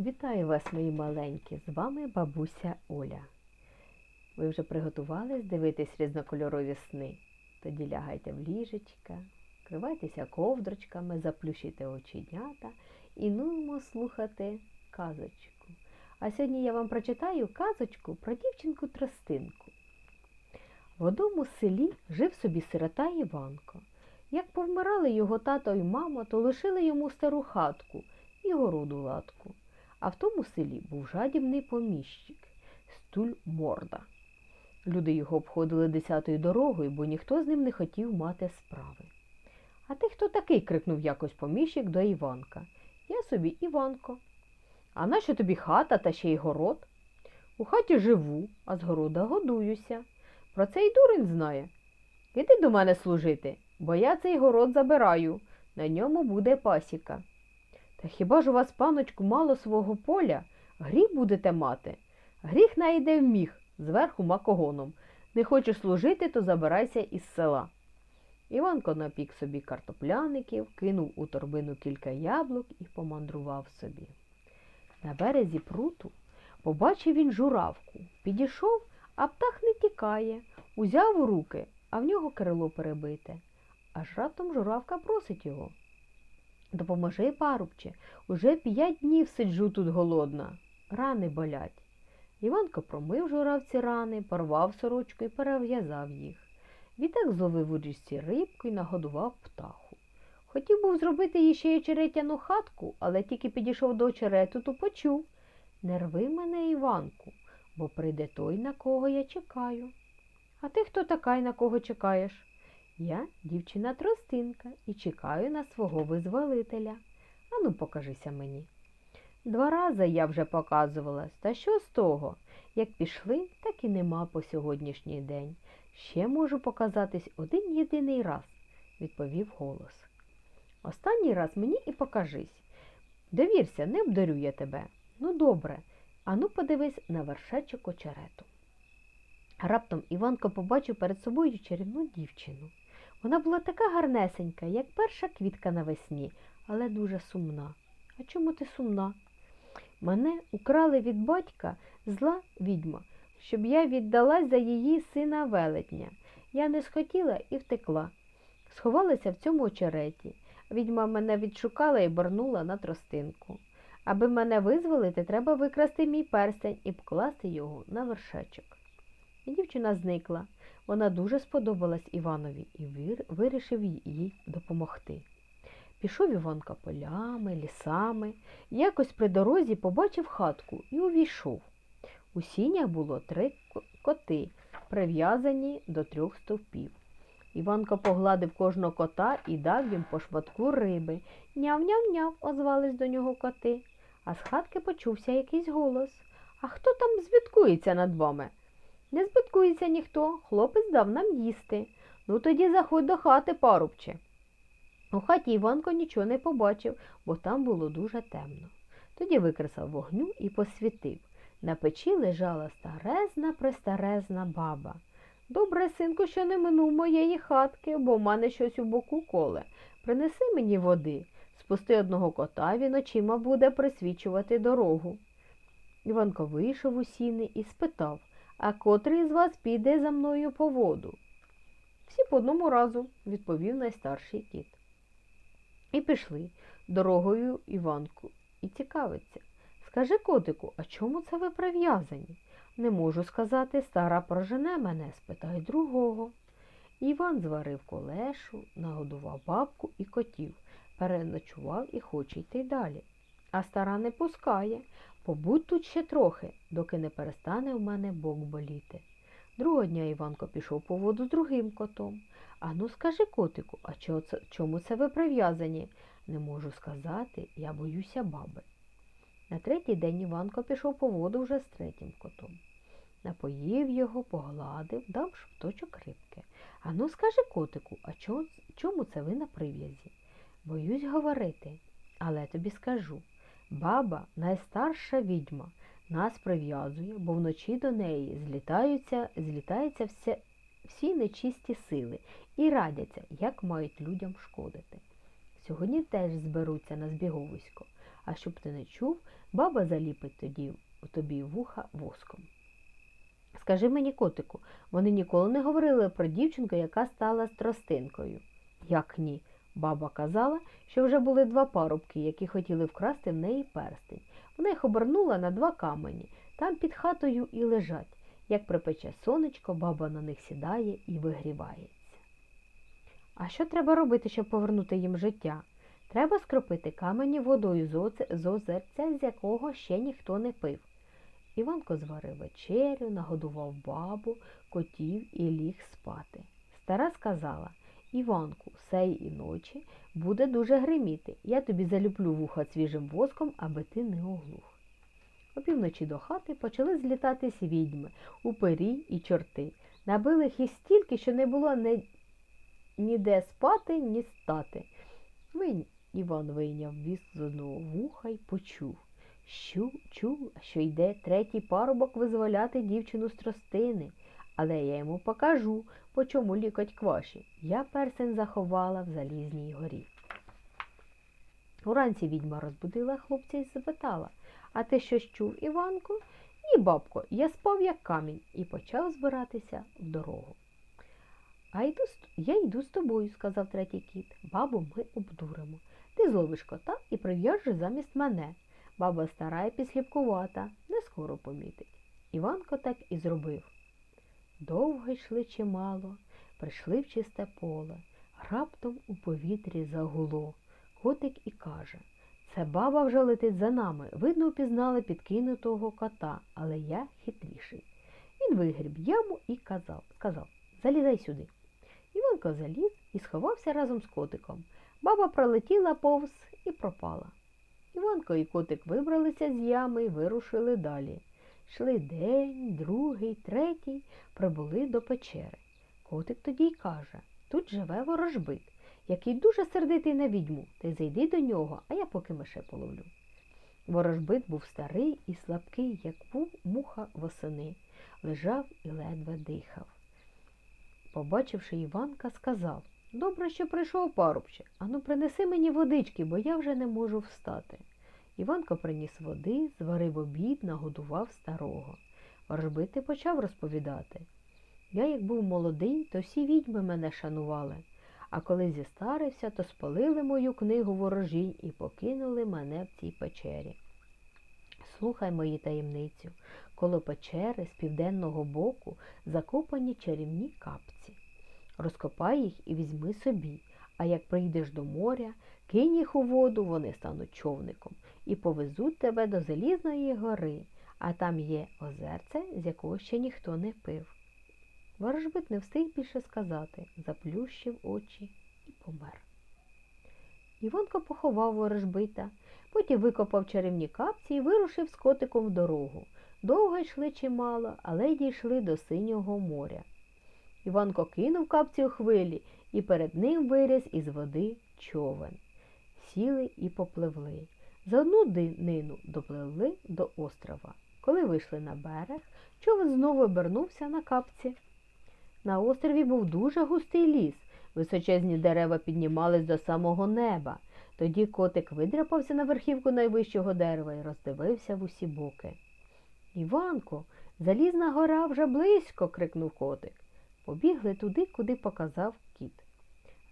Вітаю вас, мої маленькі! З вами бабуся Оля. Ви вже приготувались дивитись різнокольорові сни? Тоді лягайте в ліжечка, кривайтеся ковдрочками, заплющите оченята і нумо слухати казочку. А сьогодні я вам прочитаю казочку про дівчинку Тростинку. В одному селі жив собі сирота Іванко. Як повмирали його тато і мама, то лишили йому стару хатку і городу латку. А в тому селі був жадібний поміщик стуль морда. Люди його обходили десятою дорогою, бо ніхто з ним не хотів мати справи. А ти хто такий? крикнув якось поміщик до Іванка. Я собі Іванко. А нащо тобі хата та ще й город? У хаті живу, а з города годуюся. Про це й дурень знає. Іди до мене служити, бо я цей город забираю. На ньому буде пасіка. Та хіба ж у вас, паночку, мало свого поля? Гріх будете мати? Гріх найде в міг, зверху макогоном. Не хочеш служити, то забирайся із села. Іванко напік собі картопляників, кинув у торбину кілька яблук і помандрував собі. На березі пруту побачив він журавку. Підійшов, а птах не тікає. Узяв у руки, а в нього крило перебите. Аж раптом журавка просить його. Допоможи, парубче, уже п'ять днів сиджу тут голодна. Рани болять. Іванко промив журавці рани, порвав сорочку і перев'язав їх. Відтак зловив у річці рибку і нагодував птаху. Хотів був зробити їй ще й очеретяну хатку, але тільки підійшов до очерету, то почув Не рви мене, Іванку, бо прийде той, на кого я чекаю. А ти хто така й на кого чекаєш? Я дівчина тростинка і чекаю на свого визволителя. Ану, покажися мені. Два рази я вже показувалась, та що з того? Як пішли, так і нема по сьогоднішній день. Ще можу показатись один єдиний раз, відповів голос. Останній раз мені і покажись. Довірся, не обдарю я тебе. Ну, добре, ану подивись на вершечок очерету. Раптом Іванко побачив перед собою чарівну дівчину. Вона була така гарнесенька, як перша квітка навесні, але дуже сумна. А чому ти сумна? Мене украли від батька зла відьма, щоб я віддалась за її сина велетня. Я не схотіла і втекла. Сховалася в цьому очереті. Відьма мене відшукала і борнула на тростинку. Аби мене визволити, треба викрасти мій перстень і покласти його на вершечок. І дівчина зникла. Вона дуже сподобалась Іванові і вирішив їй допомогти. Пішов Іванка полями, лісами, якось при дорозі побачив хатку і увійшов. У сінях було три коти, прив'язані до трьох стовпів. Іванко погладив кожного кота і дав їм по шматку риби. Няв-няв-няв, озвались до нього коти. А з хатки почувся якийсь голос. А хто там збіткується над вами? Не збиткується ніхто, хлопець дав нам їсти. Ну тоді заходь до хати, парубче. У хаті Іванко нічого не побачив, бо там було дуже темно. Тоді викресав вогню і посвітив. На печі лежала старезна престарезна баба. Добре, синку, що не минув моєї хатки, бо в мене щось у боку коле. Принеси мені води. Спусти одного кота, він очима буде присвічувати дорогу. Іванко вийшов у сіни і спитав, а котрий з вас піде за мною по воду? Всі по одному разу, відповів найстарший кіт. І пішли дорогою Іванку і цікавиться. Скажи, котику, а чому це ви прив'язані? Не можу сказати, стара прожене мене, спитай другого. Іван зварив колешу, нагодував бабку і котів, переночував і хоче йти далі. А стара не пускає. Побудь тут ще трохи, доки не перестане в мене бок боліти. Другого дня Іванко пішов по воду з другим котом. Ану, скажи, котику, а чому це ви прив'язані? Не можу сказати, я боюся баби. На третій день Іванко пішов по воду вже з третім котом. Напоїв його, погладив, дав шматочок рибки. Ану, скажи, котику, а чого, чому це ви на прив'язі? Боюсь говорити, але тобі скажу. Баба найстарша відьма. Нас прив'язує, бо вночі до неї злітаються, злітаються все, всі нечисті сили і радяться, як мають людям шкодити. Сьогодні теж зберуться на збіговисько, А щоб ти не чув, баба заліпить тоді тобі вуха воском. Скажи мені, котику, вони ніколи не говорили про дівчинку, яка стала тростинкою. Як ні? Баба казала, що вже були два парубки, які хотіли вкрасти в неї перстень. Вона їх обернула на два камені, там під хатою і лежать. Як припече сонечко, баба на них сідає і вигрівається. А що треба робити, щоб повернути їм життя? Треба скропити камені водою з озерця, з якого ще ніхто не пив. Іванко зварив вечерю, нагодував бабу, котів і ліг спати. Стара сказала Іванку, сей і ночі буде дуже гриміти. Я тобі залюблю вуха свіжим воском, аби ти не оглух. Опівночі до хати почали злітатись відьми, упирі і чорти. Набили їх і стільки, що не було ні, ніде спати, ні стати. Винь, Іван вийняв віз з одного вуха й почув. Що чув, що йде третій парубок визволяти дівчину з тростини, але я йому покажу, по чому лікоть кваші. Я персень заховала в залізній горі. Уранці відьма розбудила хлопця і запитала А ти щось чув, Іванку? Ні, бабко, я спав як камінь і почав збиратися в дорогу. А йду, я йду з тобою, сказав третій кіт. Бабу, ми обдуримо. Ти зловиш кота і прив'яжеш замість мене. Баба стара і підсліпкувата, не скоро помітить. Іванко так і зробив. Довго йшли чимало, прийшли в чисте поле. Раптом у повітрі загуло. Котик і каже Це баба вже летить за нами. Видно, упізнали підкинутого кота, але я хитріший. Він вигріб яму і казав, сказав Залізай сюди. Іванко заліз і сховався разом з котиком. Баба пролетіла повз і пропала. Іванко і котик вибралися з ями і вирушили далі. Йшли день, другий, третій, прибули до печери. Котик тоді й каже тут живе ворожбит, який дуже сердитий на відьму. Ти зайди до нього, а я поки мише половлю. Ворожбит був старий і слабкий, як був муха восени, лежав і ледве дихав. Побачивши Іванка, сказав Добре, що прийшов парубче. Ану, принеси мені водички, бо я вже не можу встати. Іванко приніс води, зварив обід, нагодував старого. Ворожбити почав розповідати. Я, як був молодий, то всі відьми мене шанували, а коли зістарився, то спалили мою книгу ворожінь і покинули мене в цій печері. Слухай мої таємницю, коло печери з південного боку закопані чарівні капці. Розкопай їх і візьми собі, а як прийдеш до моря, кинь їх у воду, вони стануть човником і повезуть тебе до Залізної гори, а там є озерце, з якого ще ніхто не пив. Ворожбит не встиг більше сказати, заплющив очі і помер. Іванко поховав ворожбита, потім викопав чарівні капці і вирушив з котиком в дорогу. Довго йшли чимало, але дійшли до синього моря. Іванко кинув капці у хвилі, і перед ним виріс із води човен. Сіли і попливли. За одну днину допливли до острова. Коли вийшли на берег, човен знову обернувся на капці. На острові був дуже густий ліс. Височезні дерева піднімались до самого неба. Тоді котик видряпався на верхівку найвищого дерева і роздивився в усі боки. Іванко, залізна гора вже близько. крикнув котик. Побігли туди, куди показав.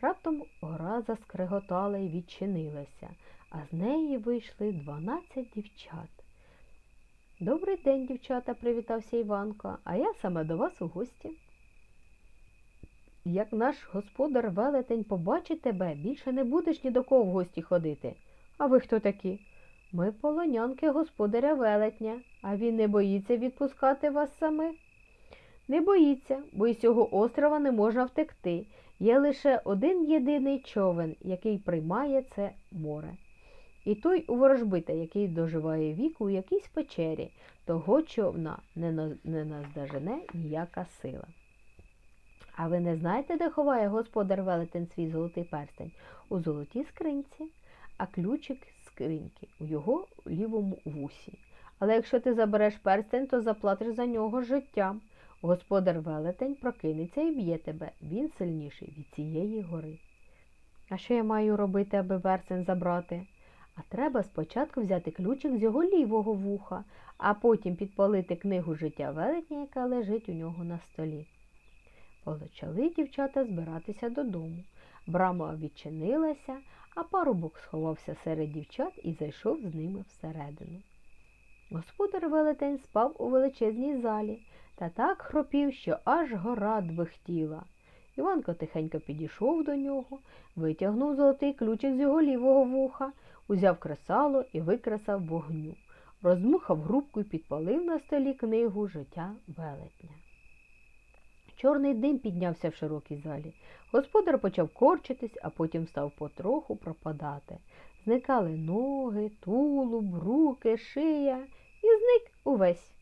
Раптом гора заскреготала і відчинилася, а з неї вийшли дванадцять дівчат. Добрий день, дівчата, привітався Іванко, а я саме до вас у гості. Як наш господар велетень побачить тебе, більше не будеш ні до кого в гості ходити. А ви хто такі? Ми полонянки господаря велетня, а він не боїться відпускати вас самих. Не боїться, бо із цього острова не можна втекти. Є лише один єдиний човен, який приймає це море. І той у ворожбита, який доживає віку у якійсь печері, того човна не, на- не наздожене ніяка сила. А ви не знаєте, де ховає господар велетень свій золотий перстень? У золотій скринці, а ключик скриньки у його лівому вусі. Але якщо ти забереш перстень, то заплатиш за нього життям. Господар велетень прокинеться і б'є тебе. Він сильніший від цієї гори. А що я маю робити, аби перстень забрати? А треба спочатку взяти ключик з його лівого вуха, а потім підпалити книгу життя велетня, яка лежить у нього на столі. Почали дівчата збиратися додому. Брама відчинилася, а парубок сховався серед дівчат і зайшов з ними всередину. Господар велетень спав у величезній залі та так хропів, що аж гора двихтіла. Іванко тихенько підійшов до нього, витягнув золотий ключик з його лівого вуха, узяв кресало і викресав вогню, роздмухав грубку і підпалив на столі книгу життя велетня. Чорний дим піднявся в широкій залі. Господар почав корчитись, а потім став потроху пропадати. Зникали ноги, тулуб, руки, шия і зник увесь.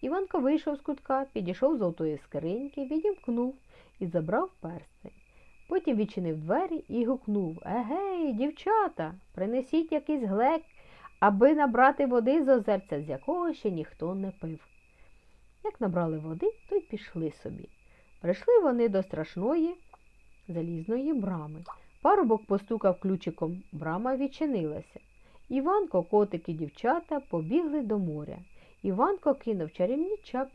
Іванко вийшов з кутка, підійшов з золотої скриньки, відімкнув і забрав перстень. Потім відчинив двері і гукнув Егей, дівчата, принесіть якийсь глек, аби набрати води з озерця, з якого ще ніхто не пив. Як набрали води, то й пішли собі. Прийшли вони до страшної залізної брами. Парубок постукав ключиком, брама відчинилася. Іванко, котик і дівчата побігли до моря. Іванко кинув чарівні чап...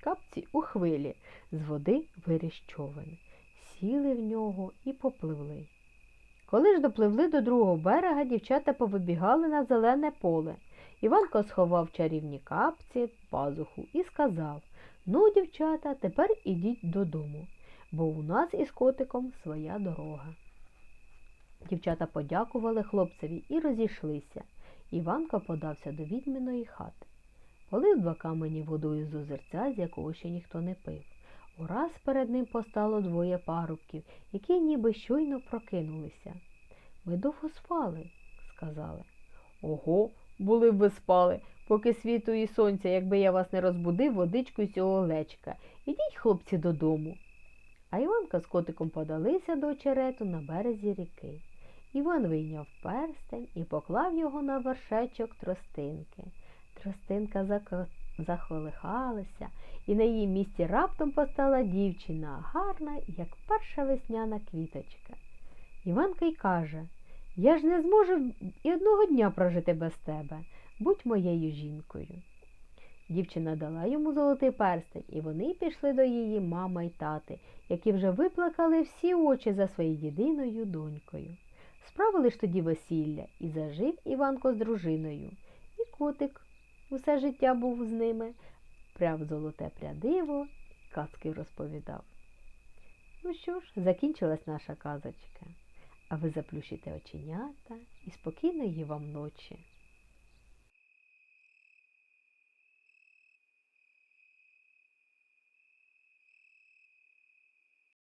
капці у хвилі, з води виріс. Сіли в нього і попливли. Коли ж допливли до другого берега, дівчата повибігали на зелене поле. Іванко сховав чарівні капці пазуху і сказав Ну, дівчата, тепер ідіть додому, бо у нас із котиком своя дорога. Дівчата подякували хлопцеві і розійшлися. Іванко подався до відьминої хати. Полив два камені водою з озерця, з якого ще ніхто не пив. Ураз перед ним постало двоє парубків, які ніби щойно прокинулися. Ми довго спали, сказали. Ого, були б ви спали, поки світу і сонця, якби я вас не розбудив водичкою цього лечка. Ідіть, хлопці, додому. А Іванка з котиком подалися до очерету на березі ріки. Іван вийняв перстень і поклав його на вершечок тростинки. Тростинка зак... захолихалася, і на її місці раптом постала дівчина, гарна, як перша весняна квіточка. Іванка й каже Я ж не зможу і одного дня прожити без тебе. Будь моєю жінкою. Дівчина дала йому золотий перстень, і вони пішли до її мама й тати, які вже виплакали всі очі за своєю єдиною донькою. Справили ж тоді весілля, і зажив Іванко з дружиною, і котик усе життя був з ними, пряв золоте прядиво, казки розповідав. Ну що ж, закінчилась наша казочка, а ви заплющите оченята і спокійної вам ночі.